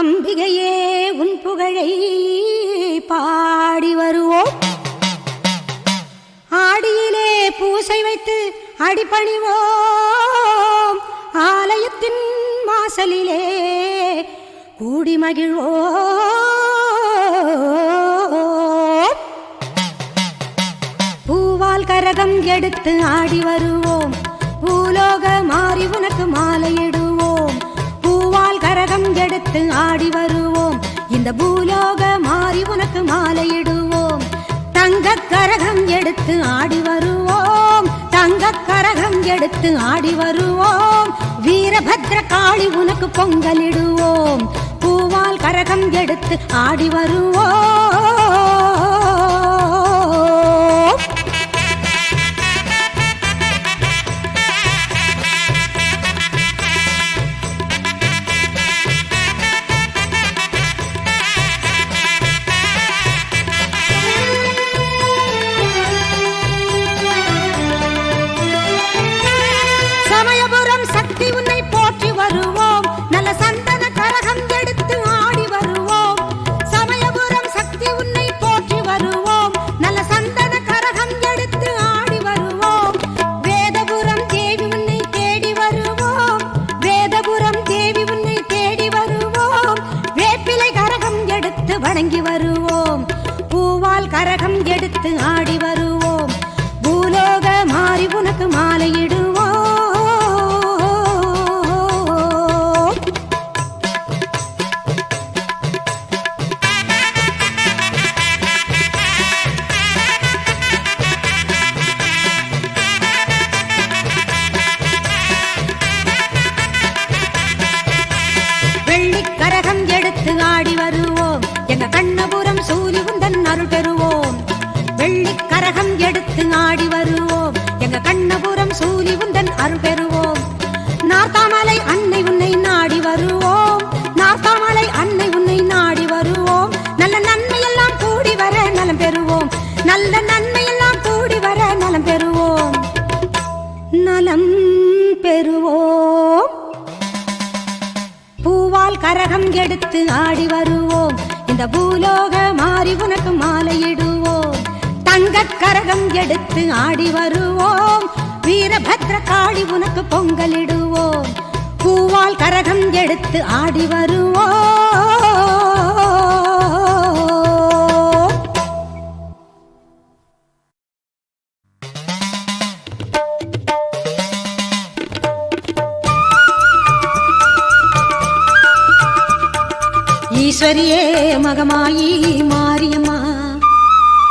அம்பிகையே உன் புகழை பாடி வருவோம். ஆடியிலே பூசை வைத்து அடிபணிவோம். ஆலயத்தின் வாசலிலே கூடி மகிழ்வோம். பூவால் கரகம் எடுத்து ஆடி வருவோம். பூலோக மாறி உனக்கு மாலையிடுவோம். பூவால் கரகம் எடுத்து ஆடி வருவோம். இந்த பூலோக மாறி உனக்கு மாலையிடுவோம். தங்க கரகம் எடுத்து ஆடி வருவோம். தங்க கரகம் எடுத்து ஆடி வருவோம். வீரபத்ர காளி உனக்கு பொங்கலிடுவோம். பூவால் கரகம் எடுத்து ஆடி வருவோம். கரகம் எடுத்து ஆடி கரகம் ஆடி வருவோம். இந்த பூலோக மாறி உனக்கு மாலையிடுவோம். தங்க கரகம் எடுத்து ஆடி வருவோம். வீரபத்ர காளி உனக்கு பொங்கலிடுவோம். பூவால் கரகம் எடுத்து ஆடி வருவோம். ஈஸ்வரியே மகமாயி மாரியம்மா.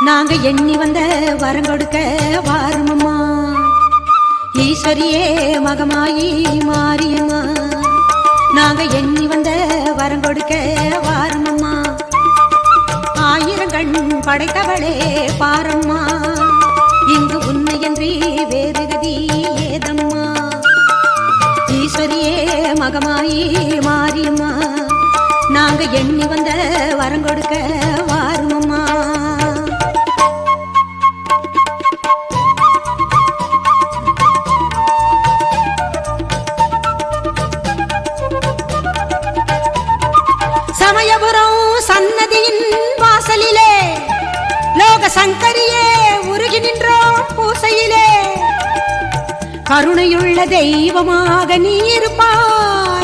நாங்க எண்ணி வந்த வரம் கொடுக்க வாரமம்மா ஈஸ்வரியே மகமாயி மாரியம்மா. நாங்க எண்ணி வந்த வரம் கொடுக்க வாரமம்மா ஆயிரம் கண் படைத்தவளே பாரம்மா. இங்கு உண்மையன்றி வேறு கதி ஏதம்மா. ஈஸ்வரியே மகமாயி மாரியம்மா. நாங்க எண்ணி வந்த வரம் கொடுக்க வாருமம்மா. சமயபுரம் சன்னதியின் வாசலிலே லோக சங்கரியே உருகி நின்றோம் பூசையிலே. கருணையுள்ள தெய்வமாக நீ இருப்பார்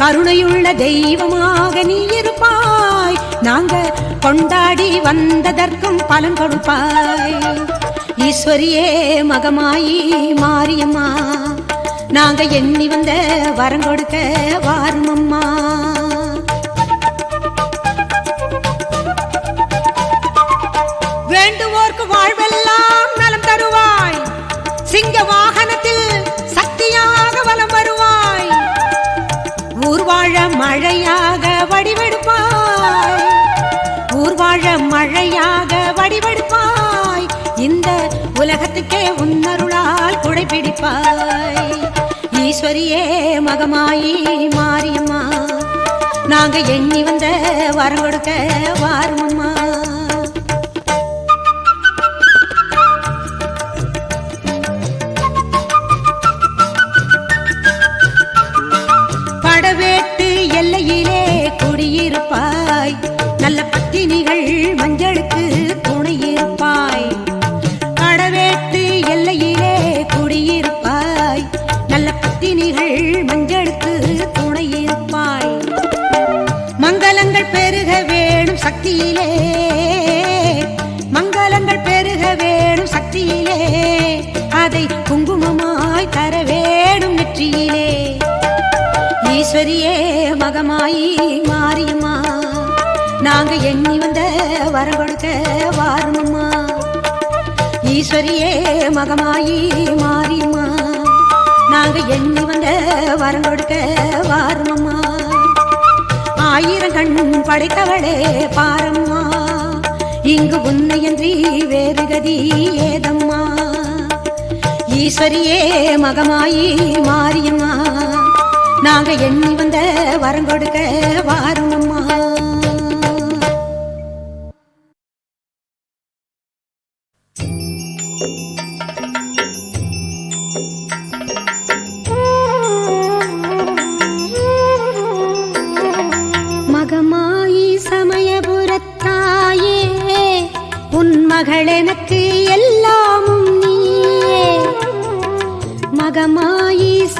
கருணையுள்ள தெய்வமாக நீ இருப்பாய். நாங்க கொண்டாடி வந்ததற்கும் பலன் கொடுப்பாய். ஈஸ்வரியே மகமாயி மாரியம்மா நாங்க எண்ணி வந்த வரம் கொடுக்க வாருமம்மா. மழையாக வடிவெடுப்பாய். ஊர்வாழ மழையாக வடிவெடுப்பாய். இந்த உலகத்துக்கே உன்னருளால் குடைப்பிடிப்பாய் ஈஸ்வரியே மகமாயி மாரியம்மா நாங்க எண்ணி வந்த வரம் கொடுக்க வாருமம்மா. சக்தியிலே. மங்களங்கள் பெருக வேணும் சக்தியிலே. அதை குங்குமமாய் தர வேணும் நெற்றியிலே. ஈஸ்வரியே மகமாயி மாரியம்மா நாங்க எண்ணி வந்த வரம் கொடுக்க வாருமம்மா. ஈஸ்வரியே மகமாயி மாரியம்மா நாங்க எண்ணி வந்த வரம் கொடுக்க வாருமம்மா. ஆயிரங்கண் படைத்தவளே பாரம்மா. இங்கு உன்னையன்றி வேறு கதி ஏதம்மா. ஈஸ்வரியே மகமாயி மாரியம்மா. நாங்க எண்ணி வந்த வரங்கொடுக்க கொடுக்க thank you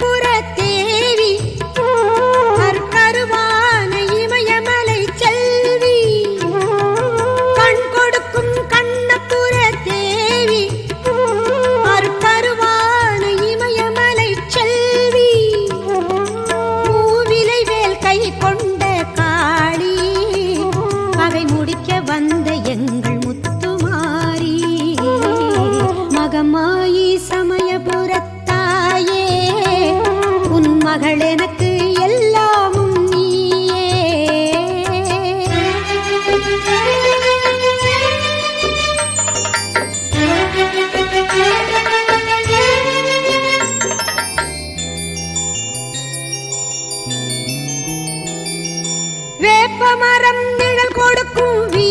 புறத்தே വേപ്പമരം നിഴൽ കൊടുക്കും വീ